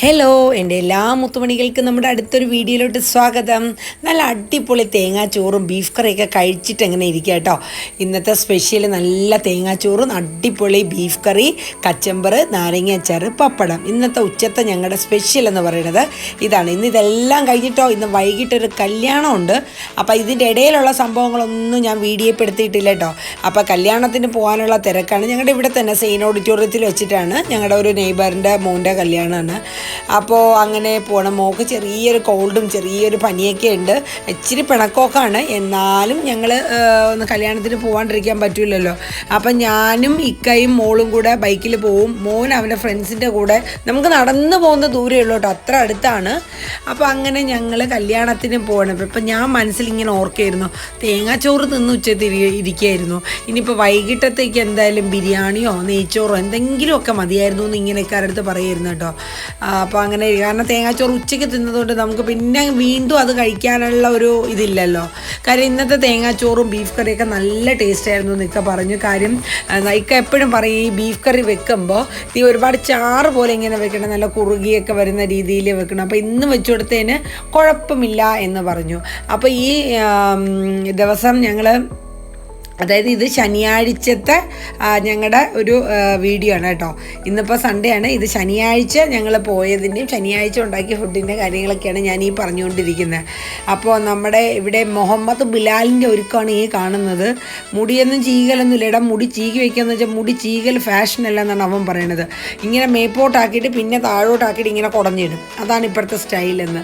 Hello എന്റെ എല്ലാ മുത്തുമണികൾക്കും നമ്മുടെ അടുത്തൊരു വീഡിയോയിലോട്ട് സ്വാഗതം. നല്ല അടിപൊളി തേങ്ങാച്ചോറും ബീഫ് കറിയൊക്കെ കഴിച്ചിട്ട് എങ്ങനെ ഇരിക്കുക കേട്ടോ. ഇന്നത്തെ സ്പെഷ്യൽ നല്ല തേങ്ങാച്ചോറും അടിപൊളി ബീഫ് കറി കച്ചമ്പർ നാരങ്ങ അച്ചാർ പപ്പടം. ഇന്നത്തെ ഉച്ചത്തെ ഞങ്ങളുടെ സ്പെഷ്യൽ എന്ന് പറയുന്നത് ഇതാണ്. ഇന്ന് ഇതെല്ലാം കഴിഞ്ഞിട്ടോ ഇന്ന് വൈകിട്ടൊരു കല്യാണമുണ്ട്. അപ്പോൾ ഇതിന്റെ ഇടയിലുള്ള സംഭവങ്ങളൊന്നും ഞാൻ വീഡിയോപ്പെടുത്തിയിട്ടില്ല കേട്ടോ. അപ്പോൾ കല്യാണത്തിന് പോകാനുള്ള തിരക്കാണ്. ഞങ്ങളുടെ ഇവിടെ തന്നെ സെയിൻ ഓഡിറ്റോറിയത്തിൽ വെച്ചിട്ടാണ് ഞങ്ങളുടെ ഒരു നെയ്ബറിന്റെ മോന്റെ കല്യാണമാണ്. അപ്പോൾ അങ്ങനെ പോകണം മോൾക്ക് ചെറിയൊരു കോൾഡും ചെറിയൊരു പനിയൊക്കെ ഉണ്ട്. ഇച്ചിരി പിണക്കോക്കാണ്. എന്നാലും ഞങ്ങൾ ഒന്ന് കല്യാണത്തിന് പോകാണ്ടിരിക്കാൻ പറ്റില്ലല്ലോ അപ്പം ഞാനും ഇക്കയും മോളും കൂടെ ബൈക്കിൽ പോവും. മോൻ അവന്റെ ഫ്രണ്ട്സിന്റെ കൂടെ. നമുക്ക് നടന്നു പോകുന്ന ദൂരമേ ഉള്ളൂ കേട്ടോ. അത്ര അടുത്താണ്. അപ്പോൾ അങ്ങനെ ഞങ്ങൾ കല്യാണത്തിന് പോകണം ഇപ്പം ഞാൻ മനസ്സിൽ ഇങ്ങനെ ഓർക്കായിരുന്നു. തേങ്ങാച്ചോറ് തിന്ന് ഉച്ചത്തിൽ ഇരിക്കുകയായിരുന്നു ഇനിയിപ്പോൾ വൈകിട്ടത്തേക്ക് എന്തായാലും ബിരിയാണിയോ നെയ്ച്ചോറോ എന്തെങ്കിലുമൊക്കെ മതിയായിരുന്നു എന്ന് ഇങ്ങനെയൊക്കെ അടുത്ത് പറയായിരുന്നു കേട്ടോ. അപ്പോൾ അങ്ങനെ കാരണം തേങ്ങാച്ചോറ് ഉച്ചയ്ക്ക് തിന്നതുകൊണ്ട് നമുക്ക് പിന്നെ വീണ്ടും അത് കഴിക്കാനുള്ള ഒരു ഇതില്ലല്ലോ. കാര്യം ഇന്നത്തെ തേങ്ങാച്ചോറും ബീഫ് കറിയൊക്കെ നല്ല ടേസ്റ്റ് ആയിരുന്നു എന്നൊക്കെ പറഞ്ഞു. കാര്യം ഇക്ക എപ്പോഴും പറയും ഈ ബീഫ് കറി വെക്കുമ്പോൾ ഈ ഒരുപാട് ചാറ് പോലെ ഇങ്ങനെ വെക്കണം നല്ല കുറുകിയൊക്കെ വരുന്ന രീതിയിൽ വെക്കണം. അപ്പോൾ ഇന്ന് വെച്ചു കൊടുത്തതിന് കുഴപ്പമില്ല എന്ന് പറഞ്ഞു. അപ്പോൾ ഈ ദിവസം ഞങ്ങൾ അതായത് ഇത് ശനിയാഴ്ചത്തെ ഞങ്ങളുടെ ഒരു വീഡിയോ ആണ് കേട്ടോ. ഇന്നിപ്പോൾ സൺഡേ ആണ്. ഇത് ശനിയാഴ്ച ഞങ്ങൾ പോയതിന്റെയും ശനിയാഴ്ച ഉണ്ടാക്കിയ ഫുഡിന്റെ കാര്യങ്ങളൊക്കെയാണ് ഞാൻ ഈ പറഞ്ഞുകൊണ്ടിരിക്കുന്നത് അപ്പോൾ നമ്മുടെ ഇവിടെ മുഹമ്മദ് ബിലാലിന്റെ ഒരുക്കമാണ് ഈ കാണുന്നത്. മുടിയൊന്നും ചീകലൊന്നുമില്ല. ഇടാ മുടി ചീകി വയ്ക്കുകയെന്ന് വെച്ചാൽ മുടി ചീകൽ ഫാഷനല്ല എന്നാണ് അവൻ പറയണത്. ഇങ്ങനെ മേപ്പോട്ടാക്കിയിട്ട് പിന്നെ താഴോട്ടാക്കിയിട്ട് ഇങ്ങനെ കുടഞ്ഞിടും. അതാണ് ഇപ്പോഴത്തെ സ്റ്റൈലെന്ന്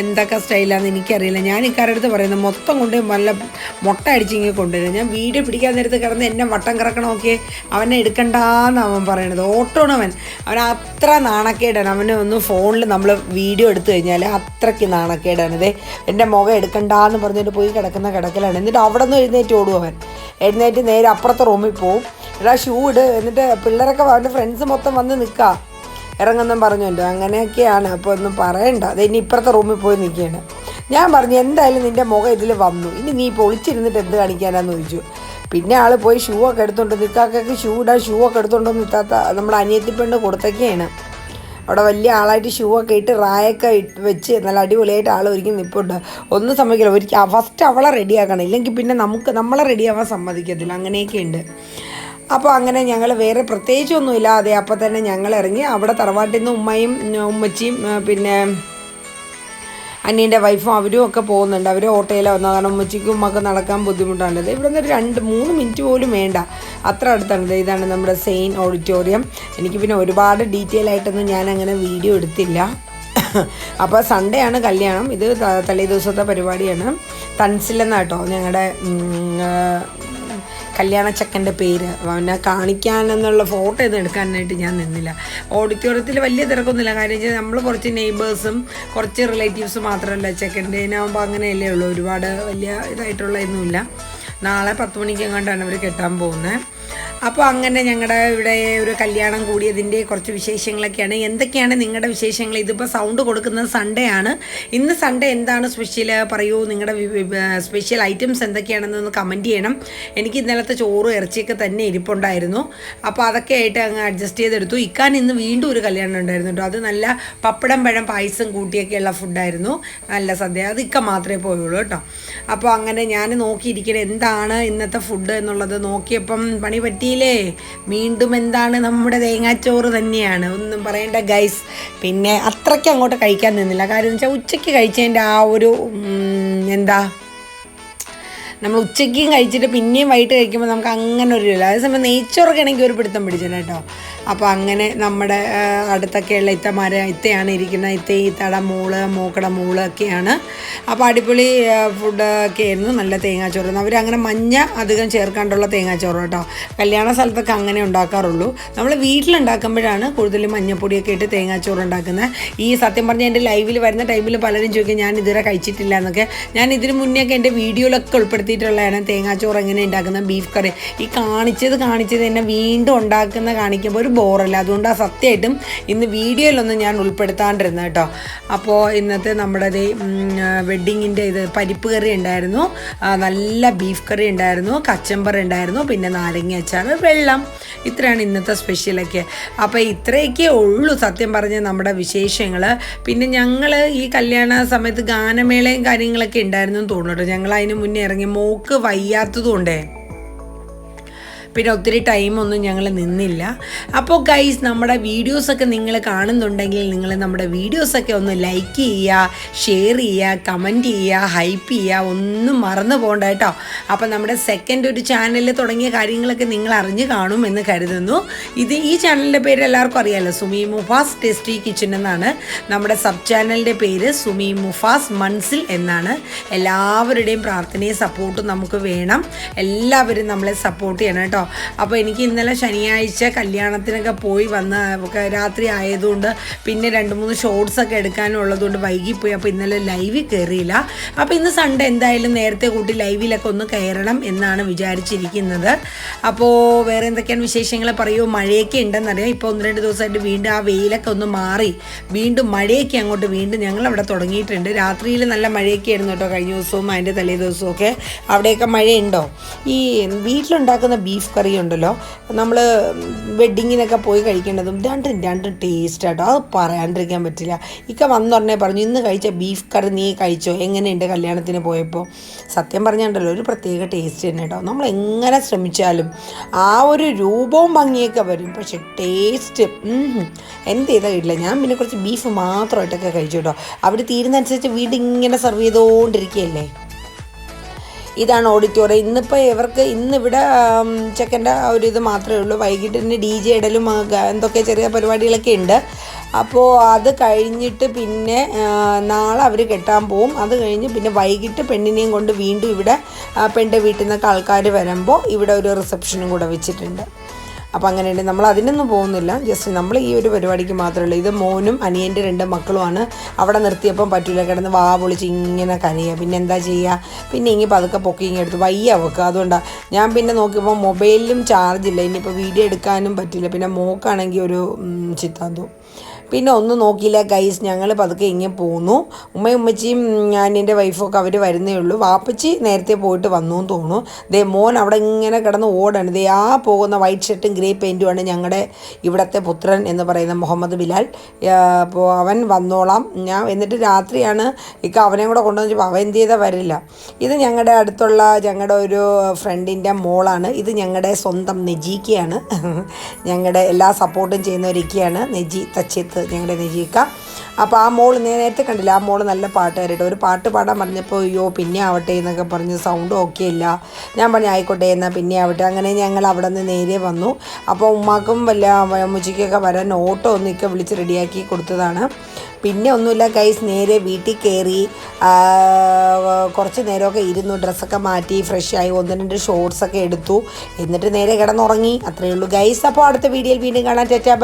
എന്തൊക്കെ സ്റ്റൈലാണെന്ന് എനിക്കറിയില്ല. ഞാൻ ഇക്കാരുടെ അടുത്ത് പറയുന്നത് മൊത്തം കൊണ്ട് നല്ല മുട്ട അടിച്ചിങ്ങനെ കൊണ്ടുവരും ഞാൻ വീഡിയോ പിടിക്കാൻ നേരത്ത് കിടന്ന് എന്നെ വട്ടം കറക്കണമൊക്കെ അവനെ എടുക്കണ്ടെന്ന് അവൻ പറയണത്. ഓട്ടോണവൻ. അവൻ അത്ര നാണക്കേടാണ്. അവനെ ഒന്ന് ഫോണിൽ നമ്മൾ വീഡിയോ എടുത്തു കഴിഞ്ഞാൽ അത്രയ്ക്ക് നാണക്കേടാണ് ഇതേ എന്റെ മുഖം എടുക്കണ്ടെന്ന് പറഞ്ഞിട്ട് പോയി കിടക്കുന്ന കിടക്കലാണ്. എന്നിട്ട് അവിടെ നിന്ന് എഴുന്നേറ്റ് ഓടും അവൻ. എഴുന്നേറ്റ് നേരെ അപ്പുറത്തെ റൂമിൽ പോവും. എടാ ഷൂ ഇട്. എന്നിട്ട് പിള്ളേരൊക്കെ അവന്റെ ഫ്രണ്ട്സ് മൊത്തം വന്ന് നിൽക്കുക ഇറങ്ങുന്നും പറഞ്ഞുണ്ട് അങ്ങനെയൊക്കെയാണ്. അപ്പോൾ ഒന്നും പറയണ്ട. അത് ഇനി ഇപ്പുറത്തെ റൂമിൽ പോയി നിൽക്കുകയാണ് ഞാൻ പറഞ്ഞു എന്തായാലും നിന്റെ മുഖം ഇതിൽ വന്നു. ഇനി നീ ഇപ്പോൾ ഒളിച്ചിരുന്നിട്ട് എന്ത് കാണിക്കാനാന്ന് ചോദിച്ചു. പിന്നെ ആൾ പോയി ഷൂ ഒക്കെ എടുത്തുകൊണ്ട് നിൽക്കാക്ക ഷൂ ഇടാൻ ഷൂ ഒക്കെ എടുത്തോണ്ട് നിൽക്കാത്ത നമ്മുടെ അനിയത്തി പെണ്ണ് കൊടുത്തൊക്കെയാണ്. അവിടെ വലിയ ആളായിട്ട് ഷൂ ഒക്കെ ഇട്ട് റായൊക്കെ ഇട്ട് വെച്ച് നല്ല അടിപൊളിയായിട്ട് ആൾ ഒരിക്കലും നിൽപ്പുണ്ട് ഒന്നും സമ്മതിക്കില്ല. ഒരിക്കൽ ഫസ്റ്റ് അവളെ റെഡിയാക്കണം ഇല്ലെങ്കിൽ പിന്നെ നമുക്ക് നമ്മളെ റെഡിയാവാൻ സമ്മതിക്കത്തില്ല. അങ്ങനെയൊക്കെ ഉണ്ട്. അപ്പോൾ അങ്ങനെ ഞങ്ങൾ വേറെ പ്രത്യേകിച്ചൊന്നുമില്ല അതെ അപ്പോൾ തന്നെ ഞങ്ങൾ ഇറങ്ങി അവിടെ തറവാട്ടിൽ നിന്ന് ഉമ്മയും ഉമ്മച്ചിയും പിന്നെ അനിയന്റെ വൈഫും അവരും ഒക്കെ പോകുന്നുണ്ട്. അവർ ഓട്ടോയിലാണ് വന്നത്. കാരണം ഉമ്മച്ചിക്കും ഉമ്മക്ക് നടക്കാൻ ബുദ്ധിമുട്ടാണ്. ഇവിടെ നിന്ന് രണ്ട് മൂന്ന് മിനിറ്റ് പോലും വേണ്ട. അത്ര അടുത്താണ്. ഇതാണ് നമ്മുടെ സെയിൻ ഓഡിറ്റോറിയം എനിക്ക് പിന്നെ ഒരുപാട് ഡീറ്റെയിൽ ആയിട്ടൊന്നും ഞാൻ അങ്ങനെ വീഡിയോ എടുത്തില്ല. അപ്പോൾ സൺഡേ ആണ് കല്യാണം. ഇത് തലേ ദിവസത്തെ പരിപാടിയാണ്. തൻസിലെന്നാട്ടോ ഞങ്ങളുടെ കല്യാണ ചെക്കന്റെ പേര്. അവനെ കാണിക്കാനെന്നുള്ള ഫോട്ടോ ഒന്നും എടുക്കാനായിട്ട് ഞാൻ നിന്നില്ല. ഓഡിറ്റോറിയത്തിൽ വലിയ തിരക്കൊന്നുമില്ല. കാര്യം വെച്ചാൽ നമ്മൾ കുറച്ച് നെയ്ബേഴ്സും കുറച്ച് റിലേറ്റീവ്സ് മാത്രമല്ല. ചെക്കന്റെനാകുമ്പോൾ അങ്ങനെയല്ലേ ഉള്ളൂ. ഒരുപാട് വലിയ ഇതായിട്ടുള്ള നാളെ പത്ത് മണിക്ക് എങ്ങാണ്ടാണ് അവർ കെട്ടാൻ പോകുന്നത്. അപ്പോൾ അങ്ങനെ ഞങ്ങളുടെ ഇവിടെ ഒരു കല്യാണം കൂടിയതിന്റെ കുറച്ച് വിശേഷങ്ങളൊക്കെയാണ്. എന്തൊക്കെയാണ് നിങ്ങളുടെ വിശേഷങ്ങൾ? ഇതിപ്പോൾ സൗണ്ട് കൊടുക്കുന്നത് സൺഡേ ആണ്. ഇന്ന് സൺഡേ എന്താണ് സ്പെഷ്യൽ പറയൂ. നിങ്ങളുടെ സ്പെഷ്യൽ ഐറ്റംസ് എന്തൊക്കെയാണെന്നൊന്ന് കമന്റ് ചെയ്യണം. എനിക്ക് ഇന്നലത്തെ ചോറ് ഇറച്ചിയൊക്കെ തന്നെ ഇരിപ്പുണ്ടായിരുന്നു. അപ്പോൾ അതൊക്കെ ആയിട്ട് അങ്ങ് അഡ്ജസ്റ്റ് ചെയ്തെടുത്തു. ഇക്കാൻ ഇന്ന് വീണ്ടും ഒരു കല്യാണം ഉണ്ടായിരുന്നു കേട്ടോ. അത് നല്ല പപ്പടം പഴം പായസം കൂട്ടിയൊക്കെയുള്ള ഫുഡായിരുന്നു നല്ല സദ്യ. അത് ഇക്ക മാത്രമേ പോയുള്ളൂ കേട്ടോ. അപ്പോൾ അങ്ങനെ ഞാൻ നോക്കിയിരിക്കണം എന്താണ് ഇന്നത്തെ ഫുഡ് എന്നുള്ളത്. നോക്കിയപ്പം പണി പറ്റിയില്ലേ വീണ്ടും എന്താണ് നമ്മുടെ തേങ്ങാച്ചോറ് തന്നെയാണ്. ഒന്നും പറയേണ്ട ഗൈസ് പിന്നെ അത്രയ്ക്ക് അങ്ങോട്ട് കഴിക്കാൻ നിന്നില്ല. കാര്യം വെച്ചാൽ ഉച്ചയ്ക്ക് കഴിച്ചതിന്റെ ആ ഒരു എന്താ? നമ്മൾ ഉച്ചയ്ക്കും കഴിച്ചിട്ട് പിന്നെയും വൈകിട്ട് കഴിക്കുമ്പോൾ നമുക്ക് അങ്ങനെ ഒരു ഇല്ല. അതേസമയം നെയ്ച്ചോറൊക്കെ ആണെങ്കിൽ ഒരു പിടുത്തം പിടിച്ചില്ല കേട്ടോ. അപ്പോൾ അങ്ങനെ നമ്മുടെ അടുത്തൊക്കെയുള്ള ഇത്തമാരെ ഇത്തയാണ് ഇരിക്കുന്നത് ഇത്ത ഇത്തട മൂൾ മൂക്കട മൂൾ ഒക്കെയാണ്. അപ്പോൾ അടിപൊളി ഫുഡ് ഒക്കെ ആയിരുന്നു. നല്ല തേങ്ങാച്ചോറ് അവർ അങ്ങനെ മഞ്ഞ അധികം ചേർക്കാണ്ടുള്ള തേങ്ങാച്ചോറ് കേട്ടോ. കല്യാണ സ്ഥലത്തൊക്കെ അങ്ങനെ ഉണ്ടാക്കാറുള്ളൂ. നമ്മൾ വീട്ടിലുണ്ടാക്കുമ്പോഴാണ് കൂടുതലും മഞ്ഞപ്പൊടിയൊക്കെ ഇട്ട് തേങ്ങാച്ചോറ് ഉണ്ടാക്കുന്നത് ഈ സത്യം പറഞ്ഞാൽ എന്റെ ലൈവിൽ വരുന്ന ടൈമിൽ പലരും ചോദിക്കും ഞാൻ ഇതുവരെ കഴിച്ചിട്ടില്ല എന്നൊക്കെ. ഞാൻ ഇതിന് മുന്നേ എന്റെ വീഡിയോയിലൊക്കെ ഉൾപ്പെടുത്തിയിട്ടുള്ളതാണ് തേങ്ങാച്ചോറ് എങ്ങനെ ഉണ്ടാക്കുന്ന ബീഫ് കറി. ഈ കാണിച്ചത് കാണിച്ചത് തന്നെ വീണ്ടും ഉണ്ടാക്കുന്ന കാണിക്കുമ്പോൾ ഒരു ബോറല്ല. അതുകൊണ്ടാണ് സത്യമായിട്ടും ഇന്ന് വീഡിയോയിലൊന്നും ഞാൻ ഉൾപ്പെടുത്താണ്ടിരുന്നത് കേട്ടോ. അപ്പോൾ ഇന്നത്തെ നമ്മുടെ വെഡ്ഡിങ്ങിന്റെ ഇത് പരിപ്പ് കറി ഉണ്ടായിരുന്നു. നല്ല ബീഫ് കറി ഉണ്ടായിരുന്നു കച്ചമ്പർ ഉണ്ടായിരുന്നു പിന്നെ നാരങ്ങ അച്ചാർ വെള്ളം. ഇത്രയാണ് ഇന്നത്തെ സ്പെഷ്യലൊക്കെ അപ്പോൾ ഇത്രയൊക്കെ ഉള്ളൂ സത്യം പറഞ്ഞ നമ്മുടെ വിശേഷങ്ങൾ പിന്നെ ഞങ്ങൾ ഈ കല്യാണ സമയത്ത് ഗാനമേളയും കാര്യങ്ങളൊക്കെ ഉണ്ടായിരുന്നു എന്ന് കേട്ടോ. ഞങ്ങൾ അതിന് മുന്നേ ഇറങ്ങി മോക്ക് വയ്യാത്തതുകൊണ്ടേ. പിന്നെ ഒത്തിരി ടൈമൊന്നും ഞങ്ങൾ നിന്നില്ല. അപ്പോൾ ഗൈസ് നമ്മുടെ വീഡിയോസൊക്കെ നിങ്ങൾ കാണുന്നുണ്ടെങ്കിൽ നിങ്ങൾ നമ്മുടെ വീഡിയോസൊക്കെ ഒന്ന് ലൈക്ക് ചെയ്യുക ഷെയർ ചെയ്യുക കമന്റ് ചെയ്യുക ഹൈപ്പ് ചെയ്യുക ഒന്നും മറന്നു പോകണ്ട കേട്ടോ. അപ്പോൾ നമ്മുടെ സെക്കൻഡ് ഒരു ചാനലിൽ തുടങ്ങിയ കാര്യങ്ങളൊക്കെ നിങ്ങൾ അറിഞ്ഞു കാണും എന്ന് കരുതുന്നു. ഇത് ഈ ചാനലിന്റെ പേര് എല്ലാവർക്കും അറിയാമല്ലോ സുമി മുഫാസ് ടേസ്റ്റി കിച്ചൺ എന്നാണ്. നമ്മുടെ സബ് ചാനലിന്റെ പേര് സുമി മുഫാസ് മൺസിൽ എന്നാണ്. എല്ലാവരുടെയും പ്രാർത്ഥനയും സപ്പോർട്ടും നമുക്ക് വേണം. എല്ലാവരും നമ്മളെ സപ്പോർട്ട് ചെയ്യണം കേട്ടോ. അപ്പോൾ എനിക്ക് ഇന്നലെ ശനിയാഴ്ച കല്യാണത്തിനൊക്കെ പോയി വന്ന രാത്രി ആയതുകൊണ്ട് പിന്നെ രണ്ട് മൂന്ന് ഷോർട്സ് ഒക്കെ എടുക്കാനുള്ളതുകൊണ്ട് വൈകിപ്പോയി. അപ്പോൾ ഇന്നലെ ലൈവിൽ കയറിയില്ല അപ്പോൾ ഇന്ന് സൺഡേ എന്തായാലും നേരത്തെ കൂട്ടി ലൈവിലൊക്കെ ഒന്ന് കയറണം എന്നാണ് വിചാരിച്ചിരിക്കുന്നത്. അപ്പോൾ വേറെ എന്തൊക്കെയാണ് വിശേഷങ്ങൾ പറയുമോ മഴയൊക്കെ ഉണ്ടെന്നറിയാം. ഇപ്പോൾ ഒന്ന് രണ്ട് ദിവസമായിട്ട് വീണ്ടും ആ വെയിലൊക്കെ ഒന്ന് മാറി. വീണ്ടും മഴയൊക്കെ അങ്ങോട്ട് വീണ്ടും ഞങ്ങൾ അവിടെ തുടങ്ങിയിട്ടുണ്ട്. രാത്രിയിൽ നല്ല മഴയൊക്കെ ആയിരുന്നു കേട്ടോ കഴിഞ്ഞ ദിവസവും അതിന്റെ തലേ ദിവസവും ഒക്കെ. അവിടെയൊക്കെ മഴയുണ്ടോ? ഈ വീട്ടിലുണ്ടാക്കുന്ന ബീഫ് കറി ഉണ്ടല്ലോ നമ്മൾ വെഡ്ഡിങ്ങിനൊക്കെ പോയി കഴിക്കേണ്ടതും രണ്ടും രണ്ടും ടേസ്റ്റ് ആട്ടോ. അത് പറയാണ്ടിരിക്കാൻ പറ്റില്ല. ഇക്ക വന്നുടനെ പറഞ്ഞു ഇന്ന് കഴിച്ച ബീഫ് കറി നീ കഴിച്ചോ? എങ്ങനെയുണ്ട് കല്യാണത്തിന് പോയപ്പോൾ സത്യം പറഞ്ഞുണ്ടല്ലോ ഒരു പ്രത്യേക ടേസ്റ്റ് തന്നെ കേട്ടോ നമ്മൾ എങ്ങനെ ശ്രമിച്ചാലും ആ ഒരു രൂപവും ഭംഗിയൊക്കെ വരും. പക്ഷെ ടേസ്റ്റ് എന്ത് ചെയ്താൽ കിട്ടില്ല. ഞാൻ പിന്നെ കുറച്ച് ബീഫ് മാത്രമായിട്ടൊക്കെ കഴിച്ചു കേട്ടോ അവർ തീരുന്നതനുസരിച്ച് വീട് ഇങ്ങനെ സെർവ് ചെയ്തുകൊണ്ടിരിക്കുകയല്ലേ ഇതാണ് ഓഡിറ്റോറിയം ഇന്നിപ്പോൾ ഇവർക്ക് ഇന്നിവിടെ ചെക്കന്റെ ആ ഒരു ഇത് മാത്രമേ ഉള്ളൂ. വൈകിട്ട് തന്നെ ഡി ജെ ഇടലും എന്തൊക്കെ ചെറിയ പരിപാടികളൊക്കെ ഉണ്ട്. അപ്പോൾ അത് കഴിഞ്ഞിട്ട് പിന്നെ നാളെ അവർ കെട്ടാൻ പോവും. അത് കഴിഞ്ഞ് പിന്നെ വൈകിട്ട് പെണ്ണിനെയും കൊണ്ട് വീണ്ടും ഇവിടെ പെണ്ണിന്റെ വീട്ടിൽ നിന്നൊക്കെ ആൾക്കാർ വരുമ്പോൾ ഇവിടെ ഒരു റിസപ്ഷനും കൂടെ വെച്ചിട്ടുണ്ട്. അപ്പോൾ അങ്ങനെയുണ്ട്. നമ്മൾ അതിനൊന്നും പോകുന്നില്ല. ജസ്റ്റ് നമ്മൾ ഈ ഒരു പരിപാടിക്ക് മാത്രമേ ഇത് മോനും അനിയന്റെ രണ്ട് മക്കളുമാണ്. അവിടെ നിർത്തിയപ്പം പറ്റില്ല കിടന്ന് വാ പൊളിച്ച് ഇങ്ങനെ കരയുക പിന്നെ എന്താ ചെയ്യുക പിന്നെ ഇങ്ങനെ പതുക്കെ ഇങ്ങനെ എടുത്ത് വയ്യ വെക്കുക അതുകൊണ്ടാണ് ഞാൻ പിന്നെ നോക്കിയപ്പോൾ മൊബൈലിലും ചാർജ് ഇല്ല. ഇനിയിപ്പോൾ വീഡിയോ എടുക്കാനും പറ്റില്ല. പിന്നെ മോക്കാണെങ്കിൽ ഒരു ചിത്താന്തവും പിന്നെ ഒന്നും നോക്കിയില്ല ഗൈസ് ഞങ്ങൾ പതുക്കെ ഇങ്ങനെ പോന്നു. ഉമ്മയും ഉമ്മച്ചിയും ഞാൻ എന്റെ വൈഫൊക്കെ അവർ വരുന്നേ ഉള്ളൂ. വാപ്പച്ചി നേരത്തെ പോയിട്ട് വന്നു എന്ന് തോന്നുന്നു. ദേ മോൻ അവിടെ ഇങ്ങനെ കിടന്ന് ഓടാണ്. ദേ ആ പോകുന്ന വൈറ്റ് ഷർട്ടും ഗ്രേ പെയിന്റുമാണ് ഞങ്ങളുടെ ഇവിടുത്തെ പുത്രൻ എന്ന് പറയുന്ന മുഹമ്മദ് ബിലാൽ. അപ്പോൾ അവൻ വന്നോളാം. ഞാൻ എന്നിട്ട് രാത്രിയാണ് ഇക്ക അവനെയും കൂടെ കൊണ്ടുവന്ന് വെച്ചപ്പോൾ അവൻ എന്ത് ചെയ്താൽ വരില്ല. ഇത് ഞങ്ങളുടെ അടുത്തുള്ള ഞങ്ങളുടെ ഒരു ഫ്രണ്ടിന്റെ മോളാണ്. ഇത് ഞങ്ങളുടെ സ്വന്തം നെജീക്കയാണ്. ഞങ്ങളുടെ എല്ലാ സപ്പോർട്ടും ചെയ്യുന്ന ഒരിക്കയാണ് നെജി തച്ചിത്ത്. ഞങ്ങളുടെ നെജീക്ക അപ്പോൾ ആ മോൾ നേരത്തെ കണ്ടില്ല ആ മോൾ നല്ല പാട്ടുകാരിട്ട്. ഒരു പാട്ട് പാടാൻ പറഞ്ഞപ്പോൾ അയ്യോ പിന്നെ ആവട്ടെ എന്നൊക്കെ പറഞ്ഞ് സൗണ്ട് ഓക്കെ ഇല്ല. ഞാൻ പറഞ്ഞു ആയിക്കോട്ടെ എന്നാൽ പിന്നെ ആവട്ടെ. അങ്ങനെ ഞങ്ങൾ അവിടെ നിന്ന് നേരെ വന്നു. അപ്പോൾ ഉമ്മാക്കും വല്ല അമ്മച്ചിക്കൊക്കെ വരാൻ ഓട്ടോ ഒന്നിക്കെ വിളിച്ച് റെഡിയാക്കി കൊടുത്തതാണ്. പിന്നെ ഒന്നുമില്ല ഗൈസ് നേരെ വീട്ടിൽ കയറി കുറച്ച് നേരമൊക്കെ ഇരുന്നു ഡ്രസ്സൊക്കെ മാറ്റി ഫ്രഷ് ആയി ഒന്ന് രണ്ട് ഷോർട്സൊക്കെ എടുത്തു. എന്നിട്ട് നേരെ കിടന്നുറങ്ങി. അത്രയേ ഉള്ളൂ ഗൈസ് അപ്പോൾ അടുത്ത വീഡിയോയിൽ വീണ്ടും കാണാൻ ചേച്ചാ